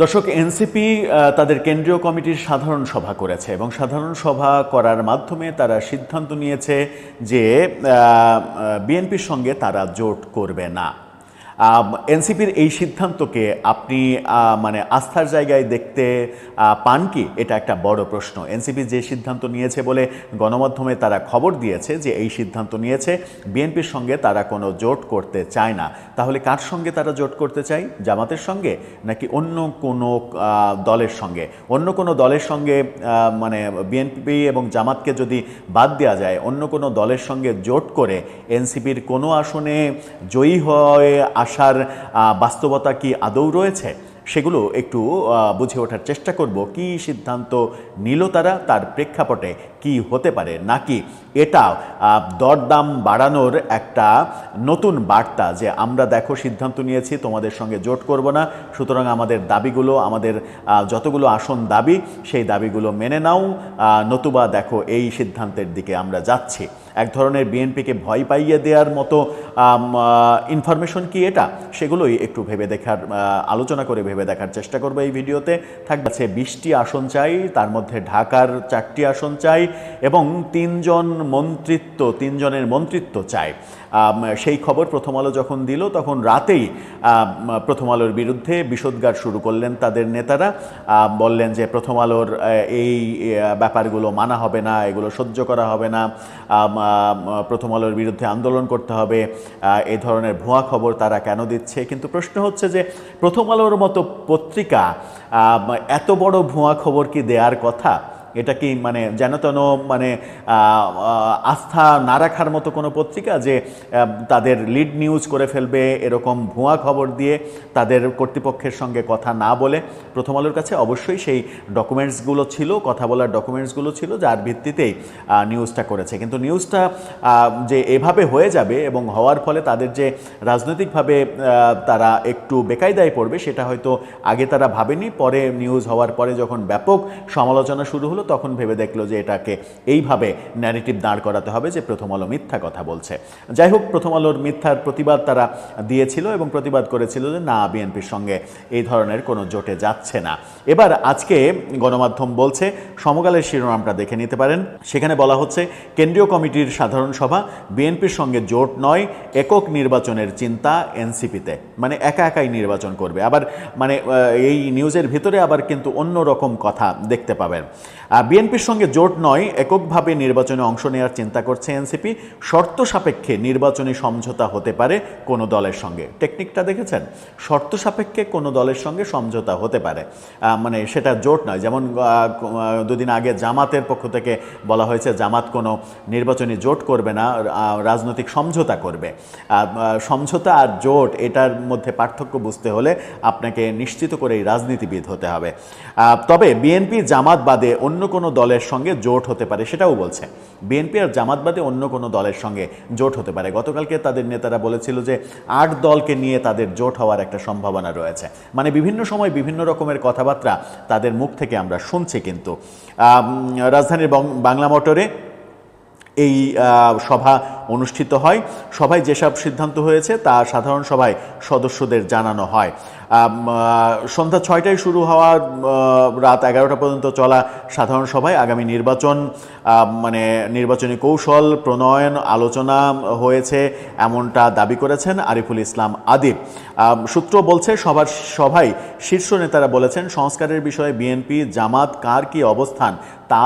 দর্শক, এনসিপি তাদের কেন্দ্রীয় কমিটির সাধারণ সভা করেছে এবং সাধারণ সভা করার মাধ্যমে তারা সিদ্ধান্ত নিয়েছে যে বিএনপির সঙ্গে তারা জোট করবে না। এনসিপির এই সিদ্ধান্তকে আপনি মানে আস্থার জায়গায় দেখতে পান কি? এটা একটা বড় প্রশ্ন। এনসিপি যে সিদ্ধান্ত নিয়েছে বলে গণমাধ্যমে তারা খবর দিয়েছে যে এই সিদ্ধান্ত নিয়েছে, বিএনপির সঙ্গে তারা কোনো জোট করতে চায় না। তাহলে কার সঙ্গে তারা জোট করতে চায়? জামাতের সঙ্গে? নাকি অন্য কোনো দলের সঙ্গে? অন্য কোনো দলের সঙ্গে মানে বিএনপি এবং জামাতকে যদি বাদ দেওয়া যায়, অন্য কোনো দলের সঙ্গে জোট করে এনসিপির কোনো আসনে জয়ী হয়ে আসার বাস্তবতা কি আদৌ রয়েছে? সেগুলো একটু বুঝে ওঠার চেষ্টা করব। কি সিদ্ধান্ত নিল তারা? তার প্রেক্ষাপটে কি হতে পারে? নাকি এটা দরদাম বাড়ানোর একটা নতুন বার্তা যে আমরা দেখো সিদ্ধান্ত নিয়েছি, তোমাদের সঙ্গে জোট করব না। সুতরাং আমাদের দাবিগুলো, আমাদের যতগুলো আসন দাবি, সেই দাবিগুলো মেনে নাও। নতুবা দেখো এই সিদ্ধান্তের দিকে আমরা যাচ্ছি। এক ধরনের বিএনপিকে ভয় পাইয়ে দেওয়ার মতো ইনফরমেশন কি এটা? সেগুলোই একটু ভেবে দেখার আলোচনা করে ভেবে দেখার চেষ্টা করব এই ভিডিওতে। থাকবে বিশটি আসন চাই, তার মধ্যে ঢাকার চারটি আসন চাই এবং তিনজন মন্ত্রিত্ব, তিনজনের মন্ত্রিত্ব চাই। সেই খবর প্রথম আলো যখন দিল, তখন রাতেই প্রথম আলোর বিরুদ্ধে বিষোদ্গার শুরু করলেন তাদের নেতারা। বললেন যে প্রথম আলোর এই ব্যাপারগুলো মানা হবে না, এগুলো সহ্য করা হবে না। প্রথম আলোর বিরুদ্ধে আন্দোলন করতে হবে। এ ধরনের ভুয়া খবর তারা কেন দিচ্ছে? কিন্তু প্রশ্ন হচ্ছে যে প্রথম আলোর মতো পত্রিকা এত বড় ভুয়া খবর কি দেওয়ার কথা? এটা কি মানে যেন তেন মানে আস্থা না রাখার মতো কোনো পত্রিকা যে তাদের লিড নিউজ করে ফেলবে এরকম ভুয়া খবর দিয়ে তাদের কর্তৃপক্ষের সঙ্গে কথা না বলে? প্রথম আলোর কাছে অবশ্যই সেই ডকুমেন্টসগুলো ছিল, কথা বলার ডকুমেন্টসগুলো ছিল, যার ভিত্তিতেই নিউজটা করেছে। কিন্তু নিউজটা যে এভাবে হয়ে যাবে এবং হওয়ার ফলে তাদের যে রাজনৈতিকভাবে তারা একটু বেকায়দায় পড়বে, সেটা হয়তো আগে তারা ভাবেনি, পরে নিউজ হওয়ার পরে যখন ব্যাপক সমালোচনা শুরু হলো তখন ভেবে দেখল যে এটাকে এইভাবে ন্যারেটিভ দাঁড় করাতে হবে যে প্রথম আলো মিথ্যা কথা বলছে। যাই হোক, প্রথম আলোর মিথ্যার প্রতিবাদ তারা দিয়েছিল এবং প্রতিবাদ করেছিল যে না বিএনপির সঙ্গে এই ধরনের কোনো জোটে যাচ্ছে না। এবার আজকে গণমাধ্যম বলছে, সমকালের শিরোনামটা দেখে নিতে পারেন। সেখানে বলা হচ্ছে, কেন্দ্রীয় কমিটির সাধারণ সভা বিএনপির সঙ্গে জোট নয়, একক নির্বাচনের চিন্তা এনসিপিতে মানে একা একাই নির্বাচন করবে। আবার মানে এই নিউজের ভিতরে আবার কিন্তু অন্য রকম কথা দেখতে পাবেন। বিএনপির সঙ্গে জোট নয়, এককভাবে নির্বাচনে অংশ নেওয়ার চিন্তা করছে এনসিপি। শর্ত সাপেক্ষে নির্বাচনী সমঝোতা হতে পারে কোনো দলের সঙ্গে। টেকনিকটা দেখেছেন? শর্ত সাপেক্ষে কোনো দলের সঙ্গে সমঝোতা হতে পারে। মানে সেটা জোট নয়। যেমন দুদিন আগে জামাতের পক্ষ থেকে বলা হয়েছে, জামাত কোনো নির্বাচনী জোট করবে না রাজনৈতিক সমঝোতা করবে। সমঝোতা আর জোট, এটার মধ্যে পার্থক্য বুঝতে হলে আপনাকে নিশ্চিত করেই রাজনীতিবিদ হতে হবে। তবে বিএনপি জামাত বাদে অন্য কোনো দলের সঙ্গে জোট হতে পারে সেটাও বলছে। বিএনপি আর জামাত বাদে অন্য কোনো দলের সঙ্গে জোট হতে পারে। গতকালকে তাদের নেতারা বলেছিল যে আট দলকে নিয়ে তাদের জোট হওয়ার একটা সম্ভাবনা রয়েছে। মানে বিভিন্ন সময় বিভিন্ন রকমের কথাবার্তা তাদের মুখ থেকে আমরা শুনছি কিন্তু। রাজধানীর বাংলা মোটরে এই সভা অনুষ্ঠিত হয়। সভায় যেসব সিদ্ধান্ত হয়েছে তা সাধারণ সভায় সদস্যদের জানানো হয়। সন্ধ্যা ছয়টায় শুরু হওয়া রাত এগারোটা পর্যন্ত চলা সাধারণ সভায় আগামী নির্বাচন মানে নির্বাচনী কৌশল, প্রণয়ন, আলোচনা হয়েছে এমনটা দাবি করেছেন আরিফুল ইসলাম আদিব। সূত্র বলছে সবার সভায় শীর্ষ নেতারা বলেছেন, সংস্কারের বিষয়ে বিএনপি, জামাত, কার কি অবস্থান তা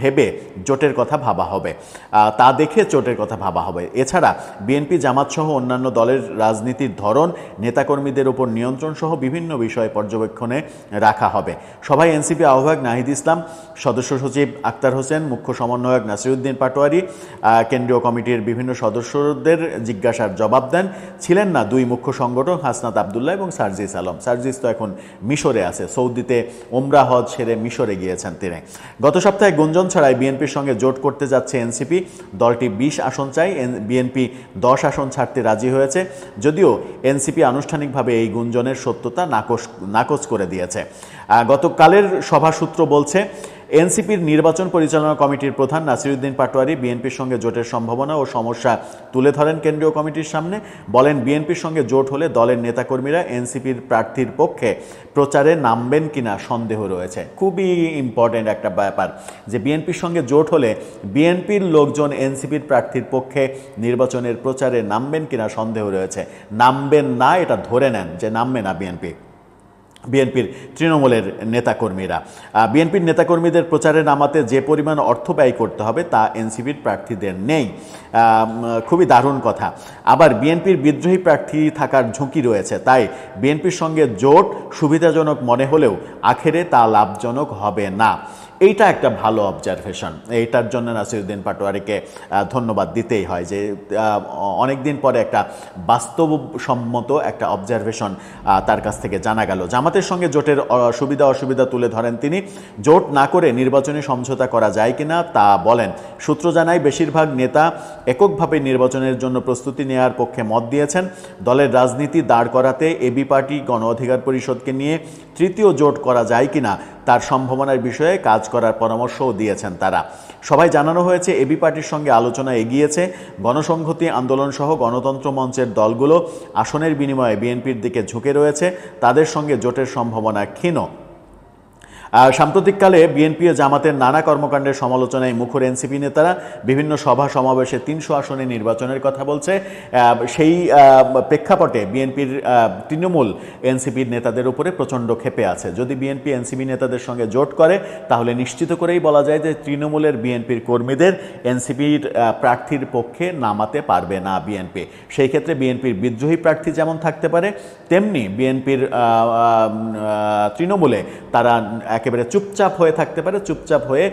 ভেবে জোটের কথা ভাবা হবে। তা দেখে জোটের কথা ভাবা হবে। এছাড়া বিএনপি জামাত সহ অন্যান্য দলের রাজনীতির ধরন, নেতাকর্মীদের উপর নিয়ন্ত্রণ সহ বিভিন্ন বিষয়ে পর্যবেক্ষণে রাখা হবে। সভায় এনসিপি আহ্বায়ক নাহিদ ইসলাম, সদস্য সচিব আক্তার হোসেন, মুখ্য সমন্বয়ক নাসিরুদ্দিন পাটোয়ারি কেন্দ্রীয় কমিটির বিভিন্ন সদস্যদের জিজ্ঞাসার জবাব দেন। ছিলেন না দুই মুখ্য সংগঠক, হাসনাত আবদুল্লাহ এবং সার্জিস আলম। সার্জিস তো এখন মিশরে আছে, সৌদিতে ওমরা হজ সেরে মিশরে গিয়েছেন তিনি। গত সপ্তাহে গুঞ্জন ছাড়াই বিএনপির সঙ্গে জোট করতে যাচ্ছে এনসিপি। দলটি বিশ আসন চাই বিএনপি দশ আসন ছাড়তে রাজি হয়েছে। যদিও এনসিপি আনুষ্ঠানিকভাবে এই গুঞ্জনের সত্যতা নাকচ নাকচ করে দিয়েছে। গতকালের সভা সূত্র বলছে এনসিপির নির্বাচন পরিচালনা কমিটির প্রধান নাসিরুদ্দিন পাটোয়ারি বিএনপির সঙ্গে জোটের সম্ভাবনা ও সমস্যা তুলে ধরেন কেন্দ্রীয় কমিটির সামনে। বলেন, বিএনপির সঙ্গে জোট হলে দলের নেতাকর্মীরা এনসিপির প্রার্থীর পক্ষে প্রচারে নামবেন কিনা সন্দেহ রয়েছে। খুবই ইম্পর্টেন্ট একটা ব্যাপার যে বিএনপির সঙ্গে জোট হলে বিএনপির লোকজন এনসিপির প্রার্থীর পক্ষে নির্বাচনের প্রচারে নামবেন কিনা সন্দেহ রয়েছে। নামবেন না, এটা ধরে নেন যে নামবে না বিএনপি। বিএনপির তৃণমূলের নেতাকর্মীরা। বিএনপির নেতাকর্মীদের প্রচারে নামাতে যে পরিমাণ অর্থ ব্যয় করতে হবে তা এনসিপির প্রার্থীদের নেই। খুবই দারুণ কথা। আবার বিএনপির বিদ্রোহী প্রার্থী থাকার ঝুঁকি রয়েছে, তাই বিএনপির সঙ্গে জোট সুবিধাজনক মনে হলেও আখেরে তা লাভজনক হবে না। এইটা একটা ভালো অবজারভেশন এইটার জন্য নাসিরুদ্দিন পাটোয়ারিকে ধন্যবাদ দিতেই হয় যে অনেক দিন পরে একটা বাস্তবসম্মত একটা অবজারভেশন তার কাছ থেকে জানা গেল। জামাতের সঙ্গে জোটের সুবিধা অসুবিধা তুলে ধরেন তিনি। জোট না করে নির্বাচনী সমঝোতা করা যায় কিনা তা বলেন। সূত্র জানায় বেশিরভাগ নেতা এককভাবে নির্বাচনের জন্য প্রস্তুতি নেওয়ার পক্ষে মত দিয়েছেন। দলের রাজনীতি দাঁড় করাতে এবি পার্টি গণ অধিকার পরিষদকে নিয়ে তৃতীয় জোট করা যায় কিনা তার সম্ভাবনার বিষয়ে কাজ করার পরামর্শও দিয়েছেন তারা। সবাই জানানো হয়েছে, এবি পার্টির সঙ্গে আলোচনা এগিয়েছে। গণসংহতি আন্দোলন সহ গণতন্ত্র মঞ্চের দলগুলো আসনের বিনিময়ে বিএনপির দিকে ঝুঁকে রয়েছে। তাদের সঙ্গে জোটের সম্ভাবনা ক্ষীণ। সাম্প্রতিককালে বিএনপি ও জামাতের নানা কর্মকাণ্ডের সমালোচনায় মুখর এনসিপি নেতারা বিভিন্ন সভা সমাবেশে তিনশো আসনে নির্বাচনের কথা বলছে। সেই প্রেক্ষাপটে বিএনপির তৃণমূল এনসিপির নেতাদের উপরে প্রচণ্ড ক্ষেপে আছে। যদি বিএনপি এনসিপি নেতাদের সঙ্গে জোট করে, তাহলে নিশ্চিত করেই বলা যায় যে তৃণমূলের বিএনপির কর্মীদের এনসিপির প্রার্থীর পক্ষে নামাতে পারবে না বিএনপি। সেই ক্ষেত্রে বিএনপির বিদ্রোহী প্রার্থী যেমন থাকতে পারে, তেমনি বিএনপির তৃণমূলে তারা একেবারে চুপচাপ হয়ে থাকতে পারে, চুপচাপ হয়ে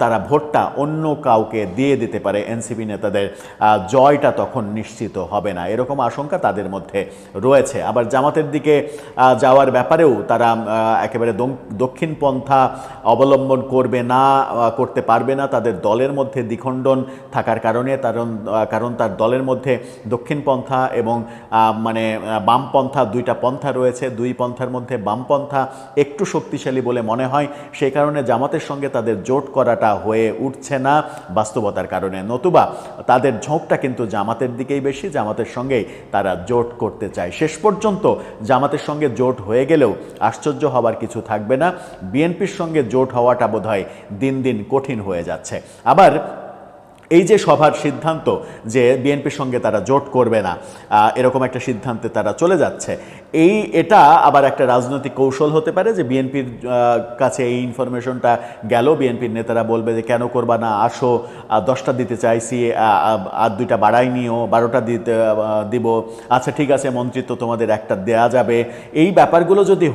তারা ভোটটা অন্য কাউকে দিয়ে দিতে পারে, এনসিপি নেতাদের জয়টা তখন নিশ্চিত হবে না। এরকম আশঙ্কা তাদের মধ্যে রয়েছে। আবার জামাতের দিকে যাওয়ার ব্যাপারেও তারা একেবারে দক্ষিণ পন্থা অবলম্বন করবে না করতে পারবে না। তাদের দলের মধ্যে দ্বিখণ্ডন থাকার কারণে, কারণ কারণ তার দলের মধ্যে দক্ষিণ পন্থা এবং মানে বামপন্থা দুইটা পন্থা রয়েছে। দুই পন্থার মধ্যে বামপন্থা একটু শক্তিশালী বলে মনে হয় সেই কারণে জামাতের সঙ্গে তাদের জোট করাটা হয়ে উঠছে না বাস্তবতার কারণে। নতুবা তাদের ঝোঁকটা কিন্তু জামাতের দিকেই বেশি, জামাতের সঙ্গেই তারা জোট করতে চায়। শেষ পর্যন্ত জামাতের সঙ্গে জোট হয়ে গেলেও আশ্চর্য হবার কিছু থাকবে না। বিএনপির সঙ্গে জোট হওয়াটা বোধহয় দিন দিন কঠিন হয়ে যাচ্ছে। আবার এই যে সভার সিদ্ধান্ত যে বিএনপির সঙ্গে তারা জোট করবে না এরকম একটা সিদ্ধান্তে তারা চলে যাচ্ছে, এই এটা আবার একটা রাজনৈতিক কৌশল হতে পারে যে বিএনপির কাছে এই ইনফরমেশনটা গেল, বিএনপির নেতারা বলবে যে কেন করবা না, আসো দশটা দিতে চাইছি আর দুইটা বাড়াই নিও বারোটা দিতে দিব আচ্ছা ঠিক আছে মন্ত্রিত্ব তোমাদের একটা দেয়া যাবে, এই ব্যাপারগুলো যদি